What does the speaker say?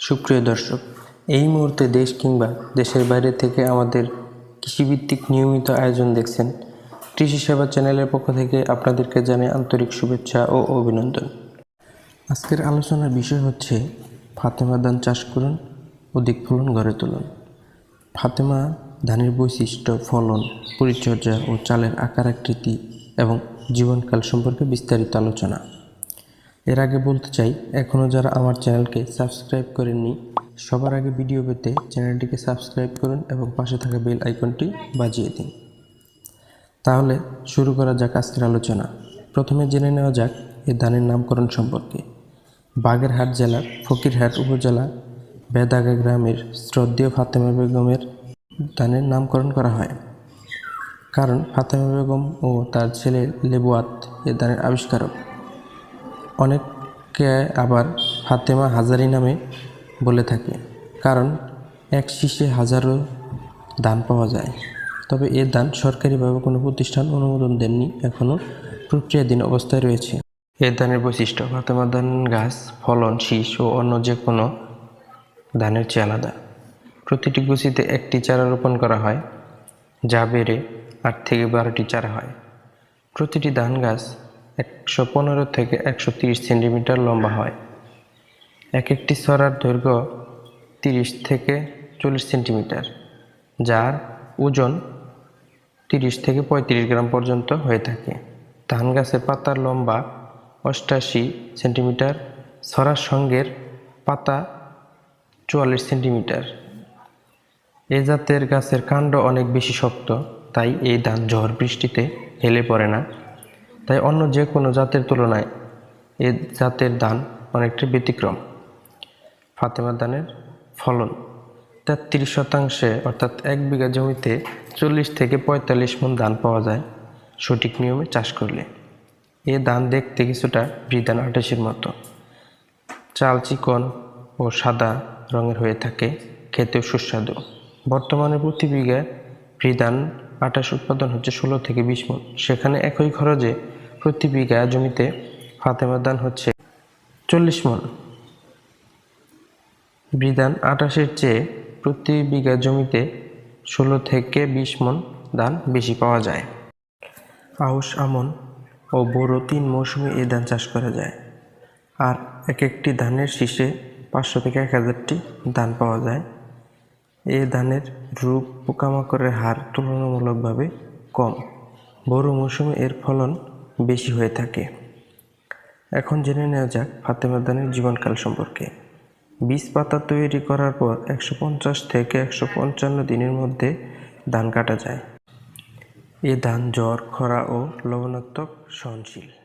সুপ্রিয় দর্শক, এই মুহূর্তে দেশ কিংবা দেশের বাইরে থেকে আমাদের কৃষিভিত্তিক নিয়মিত আয়োজন দেখছেন কৃষি সেবা চ্যানেলের পক্ষ থেকে আপনাদেরকে জানাই আন্তরিক শুভেচ্ছা ও অভিনন্দন। আজকের আলোচনার বিষয় হচ্ছে ফাতেমা ধান চাষ করুন, অধিক ফলন গড়ে তুলুন। ফাতেমা ধানের বৈশিষ্ট্য, ফলন, পরিচর্যা ও চালের আকার আকৃতি এবং জীবনকাল সম্পর্কে বিস্তারিত আলোচনা। এর আগে বলতে চাই এখনও যারা আমার চ্যানেলকে সাবস্ক্রাইব করেননি, সবার আগে ভিডিও পেতে চ্যানেলটিকে সাবস্ক্রাইব করুন এবং পাশে থাকা বেল আইকনটি বাজিয়ে দিন। তাহলে শুরু করা যাক আজকের আলোচনা। প্রথমে জেনে নেওয়া যাক এই ধানের নামকরণ সম্পর্কে। বাগেরহাট জেলার ফকিরহাট উপজেলা বেদাগা গ্রামের শ্রদ্ধেয় ফাতেমা বেগমের ধানের নামকরণ করা হয়। কারণ ফাতেমা বেগম ও তার ছেলে লেবুয়াত এ ধানের আবিষ্কারক। অনেকে আবার ফাতেমা হাজারি নামে বলে থাকে, কারণ এক শীষে হাজারো দান পাওয়া যায়। তবে এ দান সরকারিভাবে কোনো প্রতিষ্ঠান অনুমোদন দেননি, এখনও প্রক্রিয়াধীন অবস্থায় রয়েছে। এ ধানের বৈশিষ্ট্য, ফাতেমা ধান, গাছ, ফলন, শীষ ও অন্য যে কোনো ধানের চেয়ে আলাদা। প্রতিটি গুছিতে একটি চারা রোপণ করা হয়, যা বেড়ে আট থেকে বারোটি চারা হয়। প্রতিটি ধান, গাছ একশো পনেরো থেকে একশো তিরিশ সেন্টিমিটার লম্বা হয়। এক একটি সরার দৈর্ঘ্য তিরিশ থেকে চল্লিশ সেন্টিমিটার, যার ওজন তিরিশ থেকে পঁয়ত্রিশ গ্রাম পর্যন্ত হয়ে থাকে। ধান গাছের পাতার লম্বা অষ্টাশি সেন্টিমিটার, সরার সঙ্গের পাতা চুয়াল্লিশ সেন্টিমিটার। এ জাতের গাছের কাণ্ড অনেক বেশি শক্ত, তাই এই ধান ঝড় বৃষ্টিতে হেলে পড়ে না। তাই অন্য যে কোনো জাতের তুলনায় এ জাতের ধান অনেকটা ব্যতিক্রম। ফাতেমা ধানের ফলন তেত্রিশ শতাংশে, অর্থাৎ এক বিঘা জমিতে চল্লিশ থেকে পঁয়তাল্লিশ মন ধান পাওয়া যায় সঠিক নিয়মে চাষ করলে। এ ধান দেখতে কিছুটা বৃধান আটাশের মতো। চাল, চিকন ও সাদা রঙের হয়ে থাকে, খেতেও সুস্বাদু। বর্তমানে প্রতি বিঘায় বৃধান আটাশ উৎপাদন হচ্ছে ষোলো থেকে বিশ মন। সেখানে একই খরচে প্রতি বিঘা জমিতে ফাতেমা ধান হচ্ছে চল্লিশ মন। বিধান আটাশের চেয়ে প্রতি বিঘা জমিতে ষোলো থেকে বিশ মন ধান বেশি পাওয়া যায়। আউশ, আমন ও বোরো তিন মৌসুমে এই ধান চাষ করা যায়। আর এক একটি ধানের শীষে পাঁচশো থেকে এক হাজারটি ধান পাওয়া যায়। এ ধানের রূপ পোকামাকড়ের হার তুলনামূলকভাবে কম। বড় মৌসুমে এর ফলন বেশি হয়ে থাকে। এখন জেনে নেওয়া যাক ফাতেমা দানের জীবনকাল সম্পর্কে। বীজ পাতা তৈরি করার পর একশো পঞ্চাশ থেকে একশো পঞ্চান্ন দিনের মধ্যে ধান কাটা যায়। এ ধান জ্বর, খরা ও লবণাত্মক সহনশীল।